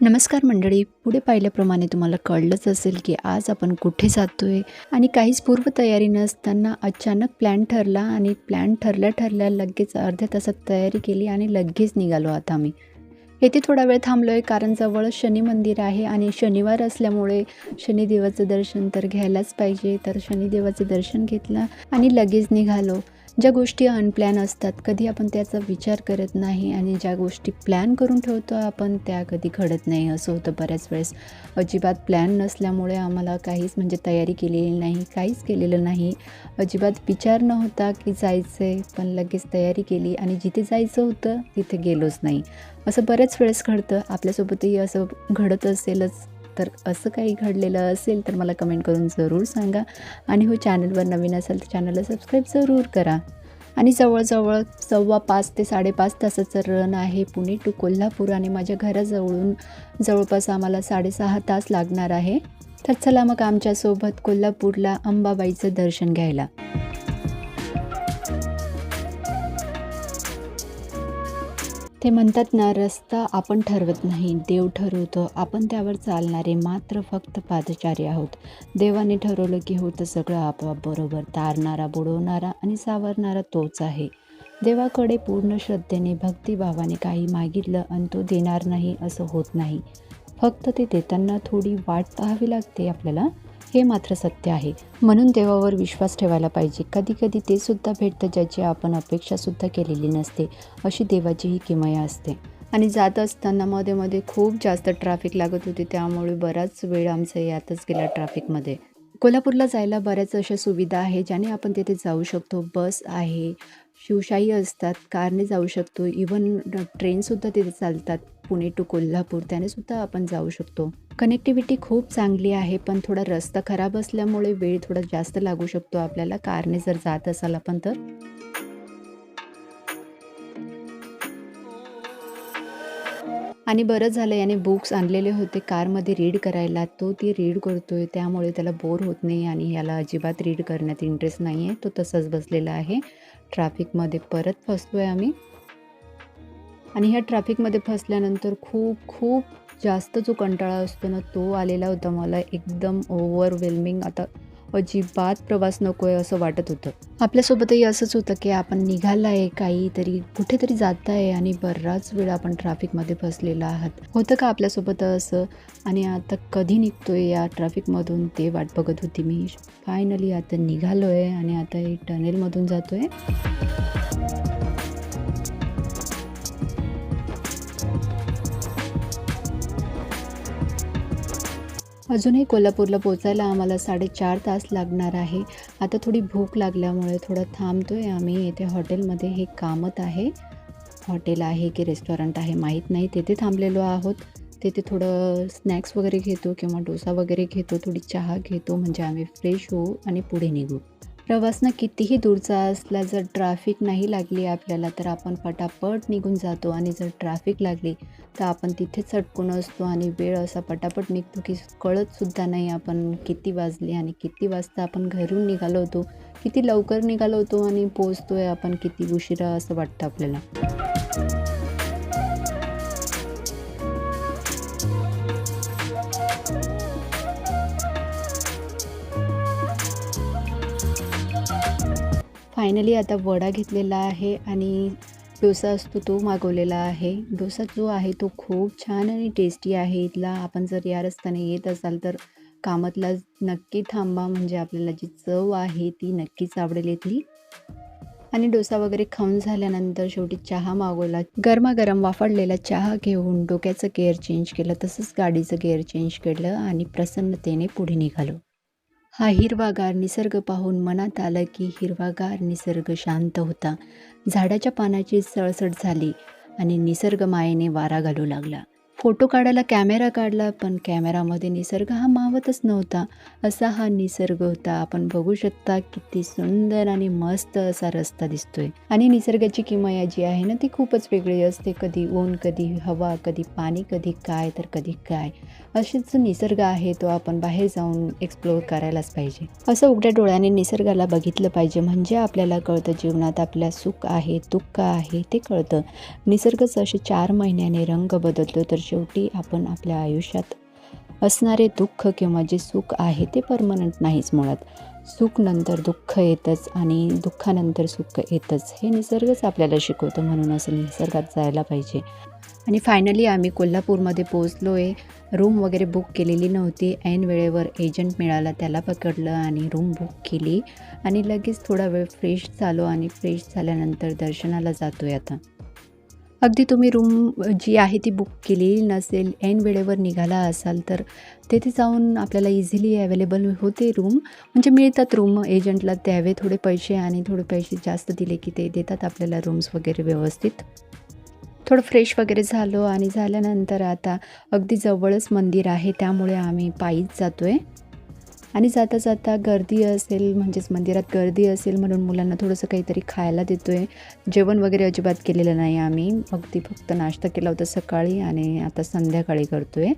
नमस्कार मंडळी. पुढे पाहिल्याप्रमाणे तुम्हाला कळलंच असेल की आज आपण कुठे जातोय आणि काहीच पूर्वतयारी नसताना अचानक प्लॅन ठरला आणि प्लॅन ठरल्या ठरल्या लगेच अर्ध्या तासात तयारी केली आणि लगेच निघालो आता आम्ही. येथे थोडा वेळ थांबलो आहे कारण जवळ शनी मंदिर आहे आणि शनिवार असल्यामुळे शनिदेवाचं दर्शन तर घ्यायलाच पाहिजे. तर शनिदेवाचं दर्शन घेतलं आणि लगेच निघालो. ज्या गोष्टी अनप्लॅन असतात कधी आपण त्याचा विचार करत नाही आणि ज्या गोष्टी प्लॅन करून ठेवतो आपण त्या कधी घडत नाही. असं होतं बऱ्याच वेळेस. अजिबात प्लॅन नसल्यामुळे आम्हाला काहीच म्हणजे तयारी केलेली नाही काहीच केलेलं नाही. अजिबात विचार नव्हता की जायचं आहे पण लगेच तयारी केली आणि जिथे जायचं होतं तिथे गेलोच नाही. असं बऱ्याच वेळेस घडतं. आपल्यासोबतही असं घडत असेलच. तर असं काही घडलेलं असेल तर मला कमेंट करून जरूर सांगा. आणि हो चॅनलवर नवीन असेल तर चॅनलला सबस्क्राईब जरूर करा. आणि जवळजवळ सव्वा पाच ते साडेपाच तासाचं रन आहे पुणे टू कोल्हापूर आणि माझ्या घराजवळून जवळपास आम्हाला साडेसहा तास लागणार आहे. तर चला मग आमच्यासोबत कोल्हापूरला अंबाबाईचं दर्शन घ्यायला. ते म्हणतात ना रस्ता आपण ठरवत नाही देव ठरवतो. आपण त्यावर चालणारे मात्र फक्त पादचारी आहोत. देवाने ठरवलं की होतं सगळं आपोआप बरोबर. तारणारा बुडवणारा आणि सावरणारा तोच आहे. देवाकडे पूर्ण श्रद्धेने भक्तिभावाने काही मागितलं आणि तो देणार नाही असं होत नाही. फक्त ते देताना थोडी वाट पाहावी लागते आपल्याला. हे मात्र सत्य आहे. म्हणून देवावर विश्वास ठेवायला पाहिजे. कधी कधी ते सुद्धा भेटतं ज्याची आपण अपेक्षासुद्धा केलेली नसते. अशी देवाची ही किमया असते. आणि जात असताना मध्ये मध्ये खूप जास्त ट्रॅफिक लागत होती. त्यामुळे बराच वेळ आमचा यातच गेला ट्रॅफिकमध्ये कोल्हापूरला जायला बऱ्याच अशा सुविधा आहे ज्याने आपण तिथे जाऊ शकतो. बस आहे शिवशाही असतात कारने जाऊ शकतो. इवन ट्रेनसुद्धा तिथे चालतात. पुणे टू कोल्हापूर त्याने सुद्धा आपण जाऊ शकतो. कनेक्टिव्हिटी खूप चांगली आहे पण थोडा रस्ता खराब असल्यामुळे वेळ थोडा जास्त लागू शकतो आपल्याला. कारने जर जात असाल आपण तर. आणि बरं झालं याने बुक्स आणलेले होते कारमध्ये रीड करायला. तो ती रीड करतोय त्यामुळे त्याला बोर होत नाही आणि याला अजिबात रीड करण्यात इंटरेस्ट नाही आहे तो तसाच बसलेला आहे. ट्रॅफिकमध्ये परत फसलो आहे आम्ही. आणि ह्या ट्रॅफिकमध्ये फसल्यानंतर खूप खूप जास्त जो कंटाळा असतो ना तो आलेला होता मला. एकदम ओव्हरवेल्मिंग आता अजिबात प्रवास नको आहे असं वाटत होतं. आपल्यासोबतही असंच होतं की आपण निघाला आहे काहीतरी कुठेतरी जात आहे आणि बराच वेळ आपण ट्रॅफिकमध्ये फसलेला आहात. होतं का आपल्यासोबत असं? आणि आता कधी निघतोय या ट्रॅफिकमधून? ते वाट बघत होती मी. फायनली आता निघालो आहे आणि आता हे टनेलमधून जातो आहे अजूनही कोल्हापूरला पोचायला आम्हाला साडेचार तास लागणार आहे. आता थोडी भूक लागल्यामुळे थोडं थांबतो आहे आम्ही. येथे हॉटेलमध्ये हे कामत आहे. हॉटेल आहे की रेस्टॉरंट आहे माहीत नाही. तेथे थांबलेलो आहोत. तेथे थोडं स्नॅक्स वगैरे घेतो किंवा डोसा वगैरे घेतो थोडी चहा घेतो. म्हणजे आम्ही फ्रेश होऊ आणि पुढे निघू. प्रवासनं कितीही दूरचा असला जर ट्रॅफिक नाही लागली आपल्याला तर आपण पटापट निघून जातो. आणि जर ट्रॅफिक लागली तर आपण तिथेच अटकून असतो आणि वेळ असा पटापट निघतो की कळतसुद्धा नाही आपण किती वाजले आणि किती वाजता आपण घरून निघालो होतो किती लवकर निघालो होतो आणि पोचतो आहे आपण किती उशिरा असं वाटतं आपल्याला. फायनली आता वडा घेतलेला आहे आणि डोसा असतो तो मागवलेला आहे. डोसा जो आहे तो खूप छान आणि टेस्टी आहे. इथला आपण जर या रस्त्याने येत असाल तर कामातला नक्की थांबा. म्हणजे आपल्याला जी चव आहे ती नक्कीच आवडेल इथली. आणि डोसा वगैरे खाऊन झाल्यानंतर शेवटी चहा मागवला. गरमागरम वाफडलेला चहा घेऊन डोक्याचं गेअर चेंज केलं. तसंच गाडीचं गेअर चेंज केलं आणि प्रसन्नतेने पुढे निघालो. हा हिरवागार निसर्ग पाहून मनात आलं की हिरवागार निसर्ग शांत होता. झाडाच्या पानाची सळसळ झाली आणि निसर्ग मायेने वारा घालू लागला. फोटो काढायला कॅमेरा काढला पण कॅमेरामध्ये निसर्ग हा मावतच नव्हता. असा हा निसर्ग होता. आपण बघू शकता किती सुंदर आणि मस्त असा रस्ता दिसतोय. आणि निसर्गाची किमया जी आहे ना ती खूपच वेगळी असते. कधी ऊन कधी हवा कधी पाणी कधी काय तर कधी काय. असेच जो निसर्ग आहे तो आपण बाहेर जाऊन एक्सप्लोअर करायलाच पाहिजे. असं उघड्या डोळ्याने निसर्गाला बघितलं पाहिजे. म्हणजे आपल्याला कळतं जीवनात आपल्या सुख आहे दुःख आहे ते कळतं. निसर्गच असे चार महिन्याने रंग बदलतो तर शेवटी आपण आपल्या आयुष्यात असणारे दुःख किंवा जे सुख आहे ते परमनंट नाहीच मुळात. सुख नंतर दुःख येतंच आणि दुःखानंतर सुख येतंच. हे निसर्गच आपल्याला शिकवतं म्हणून असं निसर्गात जायला पाहिजे. आणि फायनली आम्ही कोल्हापूरमध्ये पोचलो आहे रूम वगैरे बुक केलेली नव्हती. ऐन वेळेवर एजंट मिळाला त्याला पकडलं आणि रूम बुक केली. आणि लगेच थोडा वेळ फ्रेश झालो आणि फ्रेश झाल्यानंतर दर्शनाला जातो आहे आता. अगदी तुम्ही रूम जी आहे ती बुक केलेली नसेल ऐन वेळेवर निघाला असाल तर तेथे जाऊन आपल्याला इझिली अवेलेबल होते रूम म्हणजे मिळतात रूम एजंटला द्यावे थोडे पैसे आणि थोडे पैसे जास्त दिले की ते देतात आपल्याला रूम्स वगैरे व्यवस्थित. थोडं फ्रेश वगैरे झालो आणि झाल्यानंतर आता अगदी जवळच मंदिर आहे त्यामुळे आम्ही पायीच जातो आहे आणि जाता जाता गर्दी असेल म्हणजेच मंदिरात गर्दी असेल म्हणून मुलांना थोडंसं काहीतरी खायला देतो आहे जेवण वगैरे अजिबात केलेलं नाही आम्ही. अगदी फक्त नाश्ता केला होता सकाळी आणि आता संध्याकाळी करतो आहे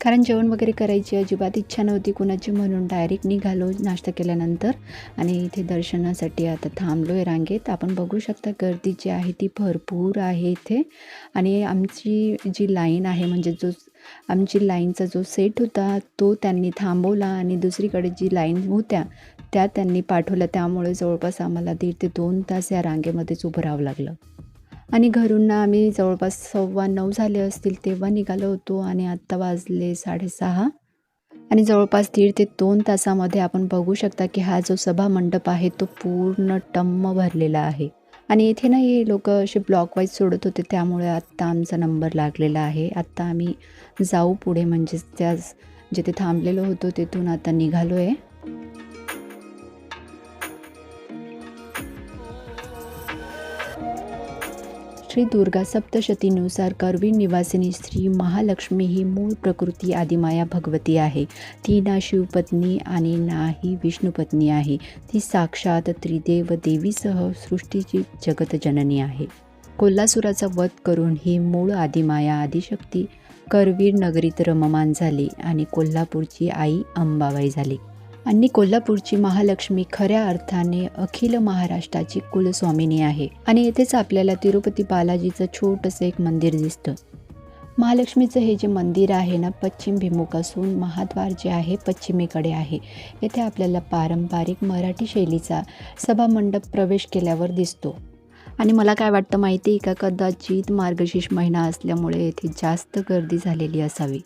कारण जेवण वगैरे करायची अजिबात इच्छा नव्हती कुणाची म्हणून डायरेक्ट निघालो नाश्ता केल्यानंतर. आणि इथे दर्शनासाठी आता थांबलो आहे रांगेत. आपण बघू शकता गर्दी जी आहे ती भरपूर आहे इथे. आणि आमची जी लाईन आहे म्हणजे जो आमची लाईनचा जो सेट होता तो त्यांनी थांबवला आणि दुसरीकडे जी लाईन होत्या त्या त्यांनी पाठवल्या. त्यामुळे जवळपास आम्हाला दीड ते दोन तास या रांगेमध्येच उभं राहावं लागलं. आणि घरून ना आम्ही जवळपास सव्वा नऊ झाले असतील तेव्हा निघालो होतो आणि आत्ता वाजले साडेसहा. आणि जवळपास दीड ते दोन तासामध्ये आपण बघू शकता की हा जो सभा मंडप आहे तो पूर्ण टम्म भरलेला आहे. आणि इथे ना हे लोक असे ब्लॉक वाईज सोडत होते त्यामुळे आत्ता आमचा नंबर लागलेला आहे. आत्ता आम्ही जाऊ पुढे म्हणजेच त्या जिथे थांबलेलो होतो तिथून आता निघालो आहे श्री दुर्गा सप्तशतीनुसार करवीर निवासिनी श्री महालक्ष्मी ही मूळ प्रकृती आदिमाया भगवती आहे. ती ना शिवपत्नी आणि ना ही विष्णुपत्नी आहे. ती साक्षात त्रिदेव देवीसह सृष्टीची जगतजननी आहे. कोल्हासुराचा वध करून ही मूळ आदिमाया आदिशक्ती करवीर नगरीत रममान झाली आणि कोल्हापूरची आई अंबाबाई झाली. आणि कोल्हापूरची महालक्ष्मी खऱ्या अर्थाने अखिल महाराष्ट्राची कुलस्वामिनी आहे. आणि येथेच आपल्याला तिरुपती बालाजीचं छोटंसं एक मंदिर दिसतं. महालक्ष्मीचं हे जे मंदिर आहे ना पश्चिम भिमुख असून महाद्वार जे आहे पश्चिमेकडे आहे. येथे आपल्याला पारंपरिक मराठी शैलीचा सभामंडप प्रवेश केल्यावर दिसतो. आणि मला काय वाटतं माहिती आहे का कदाचित मार्गशीर्ष महिना असल्यामुळे येथे जास्त गर्दी झालेली असावी.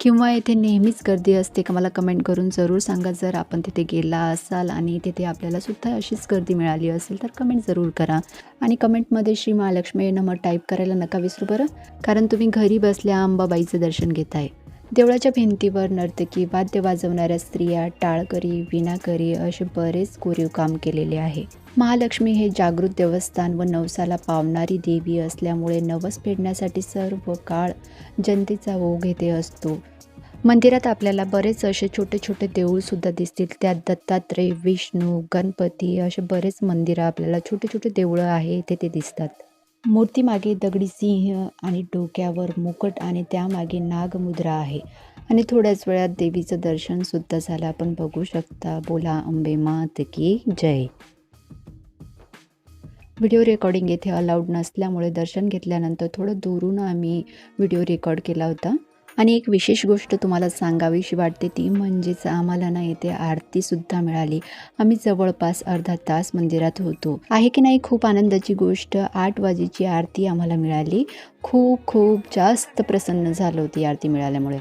किंवा येथे नेहमीच गर्दी असते का मला कमेंट करून जरूर सांगा. जर आपण तिथे गेला असाल आणि तिथे आपल्याला सुद्धा अशीच गर्दी मिळाली असेल तर कमेंट जरूर करा. आणि कमेंटमध्ये श्री महालक्ष्मी नंबर टाईप करायला नका विसरू बरं. कारण तुम्ही घरी बसल्या अंबाबाईचं दर्शन घेताय. देवळाच्या भिंतीवर नर्तकी वाद्य वाजवणाऱ्या स्त्रिया टाळकरी विणाकरी असे बरेच कोरीव काम केलेले आहे. महालक्ष्मी हे जागृत देवस्थान व नवसाला पावणारी देवी असल्यामुळे नवस फेडण्यासाठी सर्व काळ जनतेचा ओघ येथे असतो. मंदिरात आपल्याला बरेच असे छोटे छोटे देऊळसुद्धा दिसतील. त्यात दत्तात्रय विष्णू गणपती असे बरेच मंदिरं आपल्याला छोटे छोटे देवळं आहे तेथे दिसतात. मूर्तीमागे दगडी सिंह आणि डोक्यावर मुकट आणि त्यामागे नागमुद्रा आहे. आणि थोड्याच वेळात देवीचं दर्शनसुद्धा झालं. आपण बघू शकता. बोला अंबे मात की जय. व्हिडिओ रेकॉर्डिंग येथे अलाउड नसल्यामुळे दर्शन घेतल्यानंतर थोडं दुरून आम्ही व्हिडिओ रेकॉर्ड केला होता. आणि एक विशेष गोष्ट तुम्हाला सांगावीशी वाटते ती म्हणजेच आम्हाला ना येथे आरतीसुद्धा मिळाली. आम्ही जवळपास अर्धा तास मंदिरात होतो. आहे की नाही खूप आनंदाची गोष्ट आठ वाजेची आरती आम्हाला मिळाली. खूप खूप जास्त प्रसन्न झालं होती आरती मिळाल्यामुळे.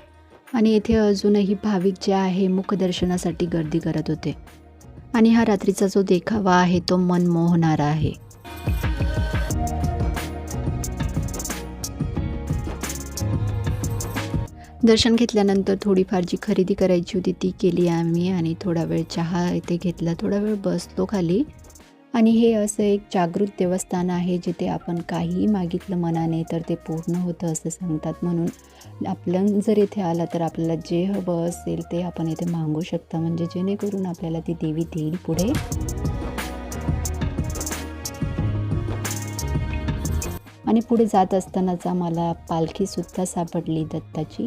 आणि येथे अजूनही भाविक जे आहे मुखदर्शनासाठी गर्दी करत होते. आणि हा रात्रीचा जो देखावा आहे तो मन मोहणारा आहे. दर्शन घेतल्यानंतर थोडीफार जी खरेदी करायची होती ती केली आम्ही आणि थोडा वेळ चहा इथे घेतला. थोडा वेळ बसलो खाली. आणि हे असं एक जागृत देवस्थान आहे जिथे आपण काहीही मागितलं मनाने तर ते पूर्ण होतं असं सांगतात. म्हणून आपलं जर इथे आला तर आपल्याला जे हवं असेल ते आपण इथे मागू शकता. म्हणजे जेणेकरून आपल्याला ती देवी देईल पुढे. आणि पुढे जात असतानाच आम्हाला पालखीसुद्धा सापडली दत्ताची.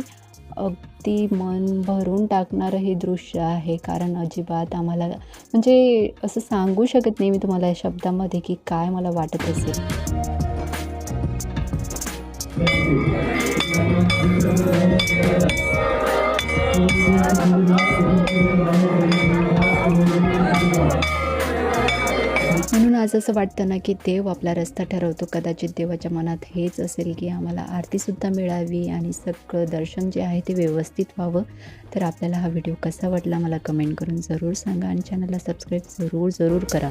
अगदी मन भरून टाकणारं हे दृश्य आहे. कारण अजिबात आम्हाला म्हणजे असं सांगू शकत नाही मी तुम्हाला या शब्दामध्ये की काय मला वाटत असेल. म्हणून आज असं वाटतं ना की देव आपला रस्ता ठरवतो. कदाचित देवाच्या मनात हेच असेल की आम्हाला आरतीसुद्धा मिळावी आणि सगळं दर्शन जे आहे ते व्यवस्थित व्हावं. तर आपल्याला हा व्हिडिओ कसा वाटला मला कमेंट करून जरूर सांगा आणि चॅनलला सबस्क्राईब जरूर जरूर करा.